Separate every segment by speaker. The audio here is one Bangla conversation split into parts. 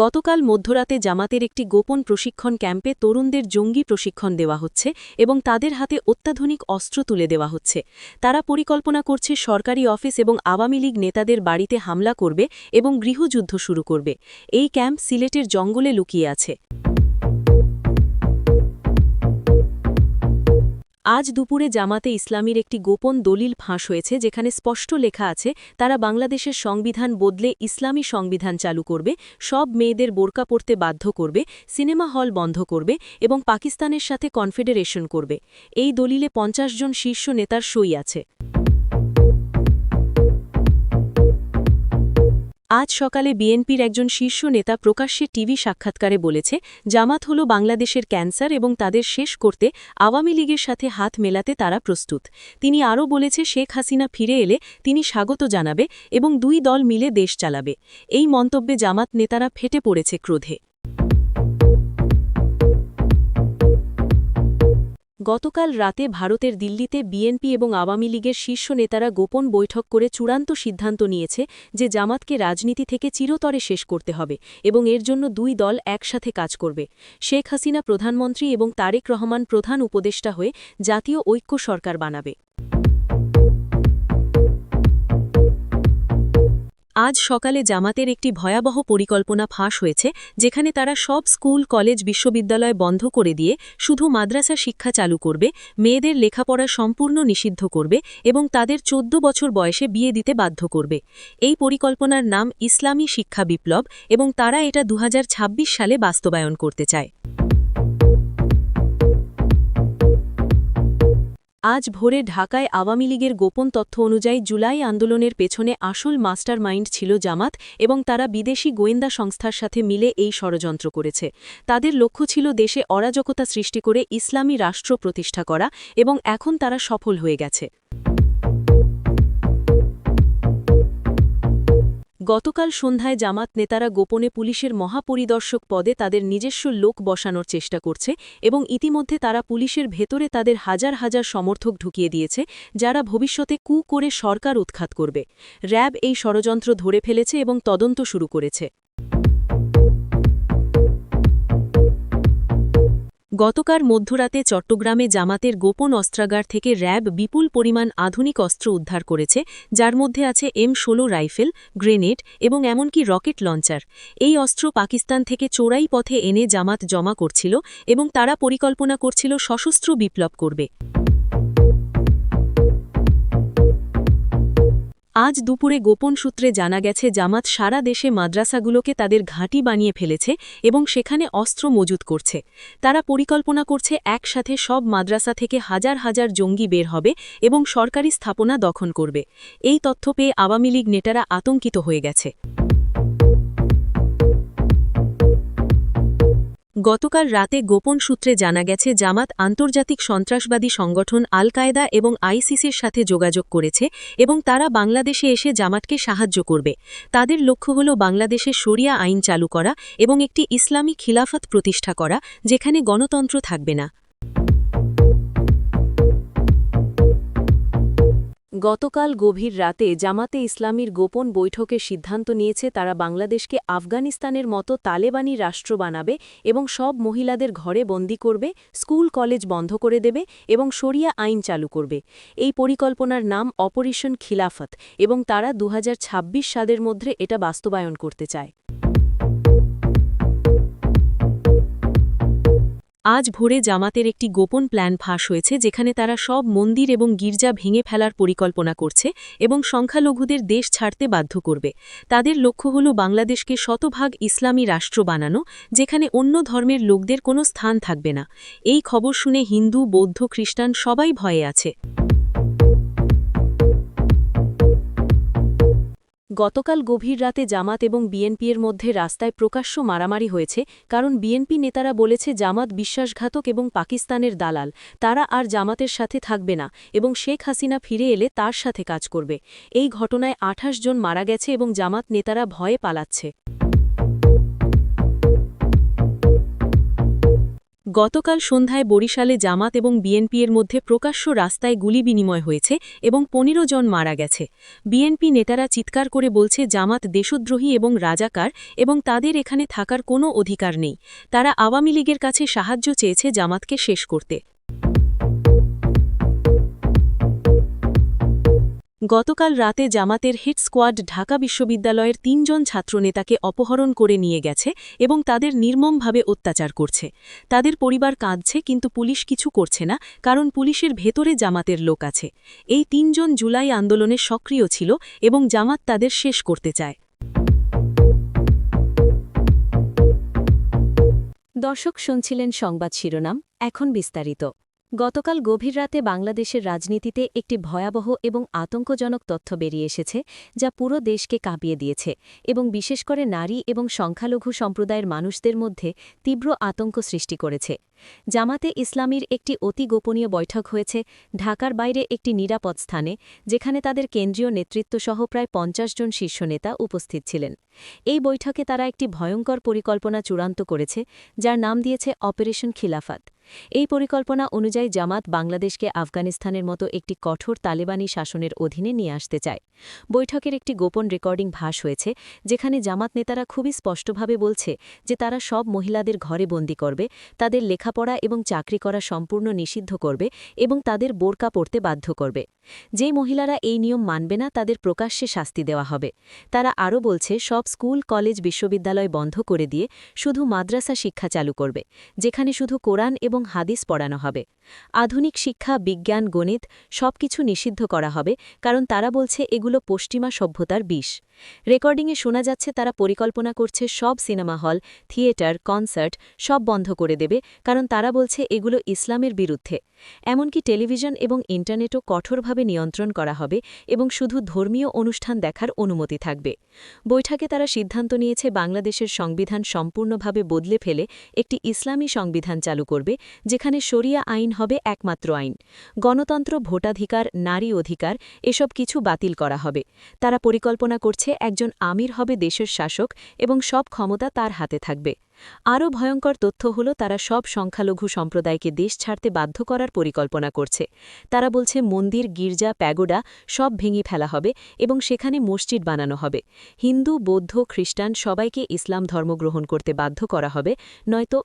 Speaker 1: গতকাল মধ্যরাতে জামাতের একটি গোপন প্রশিক্ষণ ক্যাম্পে তরুণদের জঙ্গি প্রশিক্ষণ দেওয়া হচ্ছে এবং তাদের হাতে অত্যাধুনিক অস্ত্র তুলে দেওয়া হচ্ছে। তারা পরিকল্পনা করছে সরকারি অফিস এবং আওয়ামী লীগ নেতাদের বাড়িতে হামলা করবে এবং গৃহযুদ্ধ শুরু করবে। এই ক্যাম্প সিলেটের জঙ্গলে লুকিয়ে আছে। আজ দুপুরে জামাতে ইসলামীর একটি গোপন দলিল ফাঁস হয়েছে যেখানে স্পষ্ট লেখা আছে, তারা বাংলাদেশের সংবিধান বদলে ইসলামী সংবিধান চালু করবে, সব মেয়েদের বোরকা পড়তে বাধ্য করবে, সিনেমা হল বন্ধ করবে এবং পাকিস্তানের সাথে কনফেডারেশন করবে। এই দলিলে পঞ্চাশ জন শীর্ষ নেতার সই আছে। আজ সকালে বিএনপির একজন শীর্ষ নেতা প্রকাশ্যে টিভি সাক্ষাৎকারে বলেছে, জামাত হল বাংলাদেশের ক্যান্সার এবং তাদের শেষ করতে আওয়ামী লীগের সাথে হাত মেলাতে তারা প্রস্তুত। তিনি আরও বলেছে, শেখ হাসিনা ফিরে এলে তিনি স্বাগত জানাবে এবং দুই দল মিলে দেশ চালাবে। এই মন্তব্যে জামাত নেতারা ফেটে পড়েছে ক্রোধে। গতকাল রাতে ভারতের দিল্লিতে বিএনপি এবং আওয়ামী লীগের শীর্ষ নেতারা গোপন বৈঠক করে চূড়ান্ত সিদ্ধান্ত নিয়েছে যে জামাতকে রাজনীতি থেকে চিরতরে শেষ করতে হবে এবং এর জন্য দুই দল একসাথে কাজ করবে। শেখ হাসিনা প্রধানমন্ত্রী এবং তারেক রহমান প্রধান উপদেষ্টা হয়ে জাতীয় ঐক্য সরকার বানাবে। আজ সকালে জামাতের একটি ভয়াবহ পরিকল্পনা ফাঁস হয়েছে, যেখানে তারা সব স্কুল, কলেজ, বিশ্ববিদ্যালয় বন্ধ করে দিয়ে শুধু মাদ্রাসা শিক্ষা চালু করবে, মেয়েদের লেখাপড়া সম্পূর্ণ নিষিদ্ধ করবে এবং তাদের চোদ্দ বছর বয়সে বিয়ে দিতে বাধ্য করবে। এই পরিকল্পনার নাম ইসলামী শিক্ষা বিপ্লব এবং তারা এটা দু হাজার ছাব্বিশ সালে বাস্তবায়ন করতে চায়। আজ ভোরে ঢাকায় আওয়ামী লীগের গোপন তথ্য অনুযায়ী জুলাই আন্দোলনের পেছনে আসল মাস্টার মাইন্ড ছিল জামাত এবং তারা বিদেশি গোয়েন্দা সংস্থার সাথে মিলে এই ষড়যন্ত্র করেছে। তাদের লক্ষ্য ছিল দেশে অরাজকতা সৃষ্টি করে ইসলামী রাষ্ট্র প্রতিষ্ঠা করা এবং এখন তারা সফল হয়ে গেছে। গতকাল সন্ধ্যায় জামাত নেতারা গোপনে পুলিশের মহাপরিদর্শক পদে তাদের নিজস্ব লোক বসানোর চেষ্টা করছে এবং ইতিমধ্যে তারা পুলিশের ভেতরে তাদের হাজার হাজার সমর্থক ঢুকিয়ে দিয়েছে, যারা ভবিষ্যতে কু করে সরকার উৎখাত করবে। র্যাব এই ষড়যন্ত্র ধরে ফেলেছে এবং তদন্ত শুরু করেছে। গতকাল মধ্যরাতে চট্টগ্রামে জামাতের গোপন অস্ত্রাগার থেকে র্যাব বিপুল পরিমাণ আধুনিক অস্ত্র উদ্ধার করেছে, যার মধ্যে আছে এম ষোলো রাইফেল, গ্রেনেড এবং এমনকি রকেট লঞ্চার। এই অস্ত্র পাকিস্তান থেকে চোরাই পথে এনে জামাত জমা করছিল এবং তারা পরিকল্পনা করছিল সশস্ত্র বিপ্লব করবে। আজ দুপুরে গোপন সূত্রে জানা গেছে, জামাত সারা দেশে মাদ্রাসাগুলোকে তাদের ঘাঁটি বানিয়ে ফেলেছে এবং সেখানে অস্ত্র মজুত করছে। তারা পরিকল্পনা করছে, একসাথে সব মাদ্রাসা থেকে হাজার হাজার জঙ্গি বের হবে এবং সরকারি স্থাপনা দখল করবে। এই তথ্য পেয়ে আওয়ামী লীগ নেতারা আতঙ্কিত হয়ে গেছে। গতকাল রাতে গোপন সূত্রে জানা গেছে, জামাত আন্তর্জাতিক সন্ত্রাসবাদী সংগঠন আল কায়দা এবং আইসিসির সাথে যোগাযোগ করেছে এবং তারা বাংলাদেশে এসে জামাতকে সাহায্য করবে। তাদের লক্ষ্য হল বাংলাদেশে শরিয়া আইন চালু করা এবং একটি ইসলামী খিলাফত প্রতিষ্ঠা করা, যেখানে গণতন্ত্র থাকবে না। গতকাল গভীর রাতে জামাতে ইসলামীর গোপন বৈঠকের সিদ্ধান্ত নিয়েছে তারা বাংলাদেশকে আফগানিস্তানের মতো তালেবানি রাষ্ট্র বানাবে এবং সব মহিলাদের ঘরে বন্দি করবে, স্কুল, কলেজ বন্ধ করে দেবে এবং শরিয়া আইন চালু করবে। এই পরিকল্পনার নাম অপারেশন খিলাফত এবং তারা দু হাজার ছাব্বিশ সালের মধ্যে এটা বাস্তবায়ন করতে চায়। আজ ভোরে জামাতের একটি গোপন প্ল্যান ফাঁস হয়েছে যেখানে তারা সব মন্দির এবং গির্জা ভেঙে ফেলার পরিকল্পনা করছে এবং সংখ্যালঘুদের দেশ ছাড়তে বাধ্য করবে। তাদের লক্ষ্য হল বাংলাদেশকে শতভাগ ইসলামী রাষ্ট্র বানানো, যেখানে অন্য ধর্মের লোকদের কোনো স্থান থাকবে না। এই খবর শুনে হিন্দু, বৌদ্ধ, খ্রিস্টান সবাই ভয়ে আছে। গতকাল গভীর রাতে জামাত এবং বিএনপির মধ্যে রাস্তায় প্রকাশ্য মারামারি হয়েছে, কারণ বিএনপি নেতারা বলেছে জামাত বিশ্বাসঘাতক এবং পাকিস্তানের দালাল, তারা আর জামাতের সাথে থাকবে না এবং শেখ হাসিনা ফিরে এলে তার সাথে কাজ করবে। এই ঘটনায় আঠাশ জন মারা গেছে এবং জামাত নেতারা ভয়ে পালাচ্ছে। গতকাল সন্ধ্যায় বরিশালে জামাত এবং বিএনপির মধ্যে প্রকাশ্য রাস্তায় গুলি বিনিময় হয়েছে এবং পনেরো জন মারা গেছে। বিএনপি নেতারা চিৎকার করে বলছে, জামাত দেশদ্রোহী এবং রাজাকার এবং তাদের এখানে থাকার কোনো অধিকার নেই। তারা আওয়ামী লীগের কাছে সাহায্য চেয়েছে জামাতকে শেষ করতে। গতকাল রাতে জামাতের হিট স্কোয়াড ঢাকা বিশ্ববিদ্যালয়ের তিনজন ছাত্রনেতাকে অপহরণ করে নিয়ে গেছে এবং তাদের নির্মমভাবে অত্যাচার করছে। তাদের পরিবার কাঁদছে কিন্তু পুলিশ কিছু করছে না, কারণ পুলিশের ভেতরে জামাতের লোক আছে। এই তিনজন জুলাই আন্দোলনে সক্রিয় ছিল এবং জামাত তাদের শেষ করতে চায়।
Speaker 2: দর্শক, শুনছিলেন সংবাদ শিরোনাম, এখন বিস্তারিত। গতকাল গভীর রাতে বাংলাদেশের রাজনীতিতে একটি ভয়াবহ এবং আতঙ্কজনক তথ্য বেরিয়ে এসেছে, যা পুরো দেশকে কাঁপিয়ে দিয়েছে এবং বিশেষ করে নারী এবং সংখ্যালঘু সম্প্রদায়ের মানুষদের মধ্যে তীব্র আতঙ্ক সৃষ্টি করেছে। জামাতে ইসলামীর একটি অতি গোপনীয় বৈঠক হয়েছে ঢাকার বাইরে একটি নিরাপদ স্থানে, যেখানে তাদের কেন্দ্রীয় নেতৃত্বসহ প্রায় পঞ্চাশ জন শীর্ষ নেতা উপস্থিত ছিলেন। এই বৈঠকে তারা একটি ভয়ঙ্কর পরিকল্পনা চূড়ান্ত করেছে, যার নাম দিয়েছে অপারেশন খিলাফাত। এই পরিকল্পনা অনুযায়ী জামাত বাংলাদেশকে আফগানিস্তানের মতো একটি কঠোর তালেবানি শাসনের অধীনে নিয়ে আসতে চায়। বৈঠকের একটি গোপন রেকর্ডিং ভাস হয়েছে, যেখানে জামাত নেতারা খুবই স্পষ্টভাবে বলছে যে তারা সব মহিলাদের ঘরে বন্দি করবে, তাদের লেখাপড়া এবং চাকরি করা সম্পূর্ণ নিষিদ্ধ করবে এবং তাদের বোরকা পড়তে বাধ্য করবে। যে মহিলারা এই নিয়ম মানবে না, তাদের প্রকাশ্যে শাস্তি দেওয়া হবে। তারা আরও বলছে, সব স্কুল, কলেজ, বিশ্ববিদ্যালয় বন্ধ করে দিয়ে শুধু মাদ্রাসা শিক্ষা চালু করবে, যেখানে শুধু কোরআন এবং হাদিস পড়ানো হবে। আধুনিক শিক্ষা, বিজ্ঞান, গণিত সব কিছু নিষিদ্ধ করা হবে, কারণ তারা বলছে এগুলো পশ্চিমা সভ্যতার বিষ। রেকর্ডিংয়ে শোনা যাচ্ছে তারা পরিকল্পনা করছে সব সিনেমা হল, থিয়েটার, কনসার্ট সব বন্ধ করে দেবে, কারণ তারা বলছে এগুলো ইসলামের বিরুদ্ধে। এমনকি টেলিভিশন এবং ইন্টারনেটও কঠোরভাবে নিয়ন্ত্রণ করা হবে এবং শুধু ধর্মীয় অনুষ্ঠান দেখার অনুমতি থাকবে। বৈঠকে তারা সিদ্ধান্ত নিয়েছে বাংলাদেশের সংবিধান সম্পূর্ণভাবে বদলে ফেলে একটি ইসলামী সংবিধান চালু করবে, যেখানে শরিয়া আইন হবে একমাত্র আইন। গণতন্ত্র ভোটাধিকার, নারী অধিকার, এসব কিছু বাতিল করা হবে। তারা পরিকল্পনা করছে একজন আমির হবে দেশের শাসক এবং সব ক্ষমতা তার হাতে থাকবে। আরও ভয়ঙ্কর তথ্য হল, তারা সব সংখ্যালঘু সম্প্রদায়কে দেশ ছাড়তে বাধ্য করার পরিকল্পনা করছে। তারা বলছে, মন্দির, গির্জা, প্যাগোডা সব ভেঙে ফেলা হবে এবং সেখানে মসজিদ বানানো হবে। হিন্দু, বৌদ্ধ, খ্রিস্টান সবাইকে ইসলাম ধর্ম গ্রহণ করতে বাধ্য করা হবে, নয়তো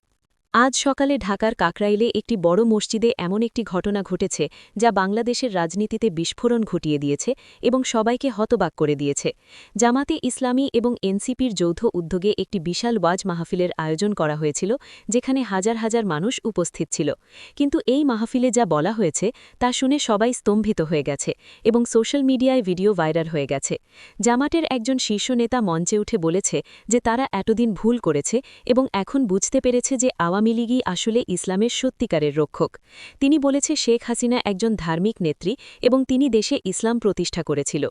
Speaker 2: আজ সকালে ঢাকার কাকরাইলে একটি বড় মসজিদে এমন একটি ঘটনা ঘটেছে, যা বাংলাদেশের রাজনীতিতে বিস্ফোরণ ঘটিয়ে দিয়েছে এবং সবাইকে হতবাক করে দিয়েছে। জামাতে ইসলামী এবং এনসিপির যৌথ উদ্যোগে একটি বিশাল ওয়াজ মাহফিলের আয়োজন করা হয়েছিল, যেখানে হাজার হাজার মানুষ উপস্থিত ছিল। কিন্তু এই মাহফিলে যা বলা হয়েছে, তা শুনে সবাই স্তম্ভিত হয়ে গেছে এবং সোশ্যাল মিডিয়ায় ভিডিও ভাইরাল হয়ে গেছে। জামাটের একজন শীর্ষ নেতা মঞ্চে উঠে বলেছে যে তারা এতদিন ভুল করেছে এবং এখন বুঝতে পেরেছে যে আওয়ামী আওয়ামী লীগই আসলে ইসলামের সত্যিকারের রক্ষক। তিনি বলেছে, শেখ হাসিনা একজন ধার্মিক নেত্রী এবং তিনি দেশে ইসলাম প্রতিষ্ঠা করেছিল।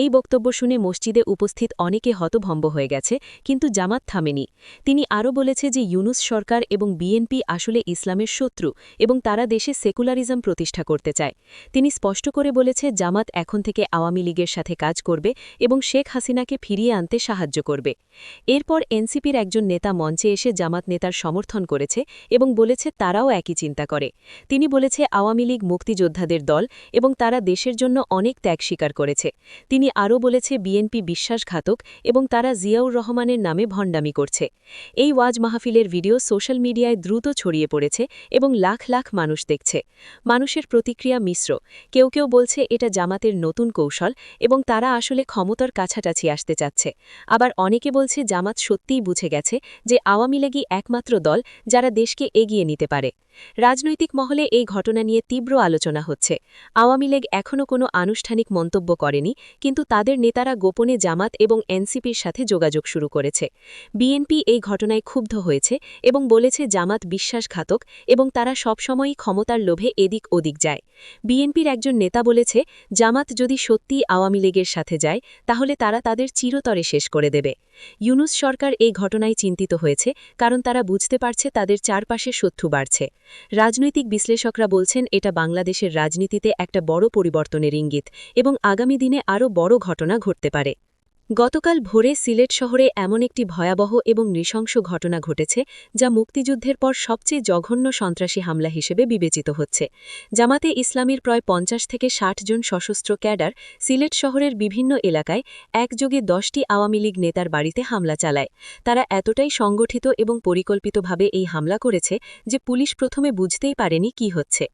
Speaker 2: এই বক্তব্য শুনে মসজিদে উপস্থিত অনেকে হতভম্ব হয়ে গেছে, কিন্তু জামাত থামেনি। তিনি আরও বলেছে যে, ইউনুস সরকার এবং বিএনপি আসলে ইসলামের শত্রু এবং তারা দেশে সেকুলারিজম প্রতিষ্ঠা করতে চায়। তিনি স্পষ্ট করে বলেছে, জামাত এখন থেকে আওয়ামী লীগের সাথে কাজ করবে এবং শেখ হাসিনাকে ফিরিয়ে আনতে সাহায্য করবে। এরপর এনসিপির একজন নেতা মঞ্চে এসে জামাত নেতার সমর্থন করেছে। এবং বলেছে তারাও একই চিন্তা করে। তিনি বলেছে, আওয়ামী লীগ মুক্তিযোদ্ধাদের দল এবং তারা দেশের জন্য অনেক ত্যাগ স্বীকার করেছে। তিনি আরও বলেছে, বিএনপি বিশ্বাসঘাতক এবং তারা জিয়াউর রহমানের নামে ভণ্ডামি করছে। এই ওয়াজ মাহফিলের ভিডিও সোশ্যাল মিডিয়ায় দ্রুত ছড়িয়ে পড়েছে এবং লাখ লাখ মানুষ দেখছে। মানুষের প্রতিক্রিয়া মিশ্র। কেউ কেউ বলছে, এটা জামাতের নতুন কৌশল এবং তারা আসলে ক্ষমতার কাছাকাছি আসতে চাচ্ছে। আবার অনেকে বলছে, জামাত সত্যিই বুঝে গেছে যে আওয়ামী লীগই একমাত্র দল যারা দেশকে এগিয়ে নিতে পারে। রাজনৈতিক মহলে এই ঘটনা নিয়ে তীব্র আলোচনা হচ্ছে। আওয়ামী লীগ এখনও কোনো আনুষ্ঠানিক মন্তব্য করেনি, কিন্তু তাদের নেতারা গোপনে জামাত এবং এনসিপির সাথে যোগাযোগ শুরু করেছে। বিএনপি এই ঘটনায় ক্ষুব্ধ হয়েছে এবং বলেছে জামাত বিশ্বাসঘাতক এবং তারা সবসময়ই ক্ষমতার লোভে এদিক ওদিক যায়। বিএনপির একজন নেতা বলেছে, জামাত যদি সত্যিই আওয়ামী লীগের সাথে যায়, তাহলে তারা তাদের চিরতরে শেষ করে দেবে। ইউনুস সরকার এই ঘটনায় চিন্তিত হয়েছে, কারণ তারা বুঝতে পারছে তাদের চারপাশে শত্রু বাড়ছে। রাজনৈতিক বিশ্লেষকরা বলছেন, এটা বাংলাদেশের রাজনীতিতে একটা বড় পরিবর্তনের ইঙ্গিত এবং আগামী দিনে আরও বড় ঘটনা ঘটতে পারে।
Speaker 1: গতকাল ভোরে সিলেট শহরে এমন একটি ভয়াবহ এবং নৃশংস ঘটনা ঘটেছে, যা মুক্তিযুদ্ধের পর সবচেয়ে জঘন্য সন্ত্রাসী হামলা হিসেবে বিবেচিত হচ্ছে। জামাতে ইসলামীর প্রায় পঞ্চাশ থেকে ষাট জন সশস্ত্র ক্যাডার সিলেট শহরের বিভিন্ন এলাকায় একযোগে দশটি আওয়ামী লীগ নেতার বাড়িতে হামলা চালায়। তারা এতটাই সংগঠিত এবং পরিকল্পিতভাবে এই হামলা করেছে যে পুলিশ প্রথমে বুঝতেই পারেনি কি হচ্ছে।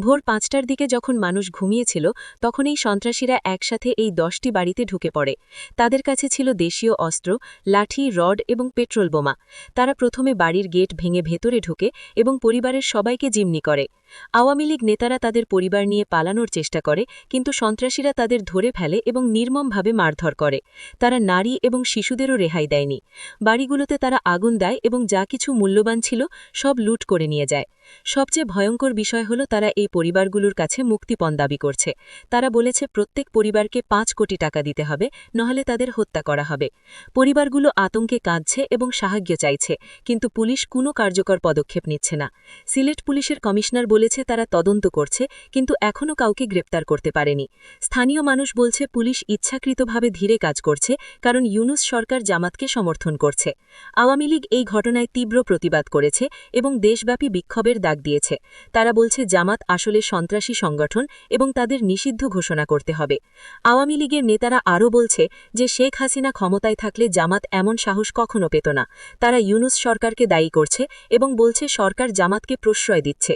Speaker 1: ভোর পাঁচটার দিকে যখন মানুষ ঘুমিয়েছিল তখন এই সন্ত্রাসীরা একসাথে এই দশটি বাড়িতে ঢুকে পড়ে। তাদের কাছে ছিল দেশীয় অস্ত্র, লাঠি, রড এবং পেট্রোল বোমা। তারা প্রথমে বাড়ির গেট ভেঙে ভেতরে ঢুকে এবং পরিবারের সবাইকে জিম্নি করে। আওয়ামী লীগ নেতারা তাদের পরিবার নিয়ে পালানোর চেষ্টা করে, কিন্তু সন্ত্রাসীরা তাদের ধরে ফেলে এবং নির্মমভাবে মারধর করে। তারা নারী এবং শিশুদেরও রেহাই দেয়নি। বাড়িগুলোতে তারা আগুন দেয় এবং যা কিছু মূল্যবান ছিল সব লুট করে নিয়ে যায়। সবচেয়ে ভয়ঙ্কর বিষয় হল তারা এই পরিবারগুলোর কাছে মুক্তিপণ দাবি করছে। তারা বলেছে, প্রত্যেক পরিবারকে পাঁচ কোটি টাকা দিতে হবে, নহলে তাদের হত্যা করা হবে। পরিবারগুলো আতঙ্কে কাঁদছে এবং সাহায্য চাইছে, কিন্তু পুলিশ কোনো কার্যকর পদক্ষেপ নিচ্ছে না। সিলেট পুলিশের কমিশনার বলেছে তারা তদন্ত করছে, কিন্তু এখনও কাউকে গ্রেপ্তার করতে পারেনি। স্থানীয় মানুষ বলছে, পুলিশ ইচ্ছাকৃতভাবে ধীরে কাজ করছে, কারণ ইউনুস সরকার জামাতকে সমর্থন করছে। আওয়ামী লীগ এই ঘটনায় তীব্র প্রতিবাদ করেছে এবং দেশব্যাপী বিক্ষোভের দাগ দিয়েছে। তারা বলছে, জামাত আসলে সন্ত্রাসী সংগঠন এবং তাদের নিষিদ্ধ ঘোষণা করতে হবে। আওয়ামী লীগের নেতারা আরও বলছে যে, শেখ হাসিনা ক্ষমতায় থাকলে জামাত এমন সাহস কখনো পেত না। তারা ইউনুস সরকারকে দায়ী করছে এবং বলছে, সরকার জামাতকে প্রশ্রয় দিচ্ছে।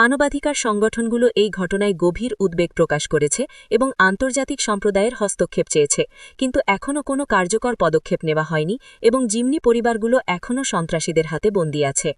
Speaker 1: মানবাধিকার সংগঠনগুলো এই ঘটনায় গভীর উদ্বেগ প্রকাশ করেছে এবং আন্তর্জাতিক সম্প্রদায়ের হস্তক্ষেপ চেয়েছে, কিন্তু এখনও কোনো কার্যকর পদক্ষেপ নেওয়া হয়নি এবং জিমনি পরিবারগুলো এখনও সন্ত্রাসীদের হাতে বন্দী আছে।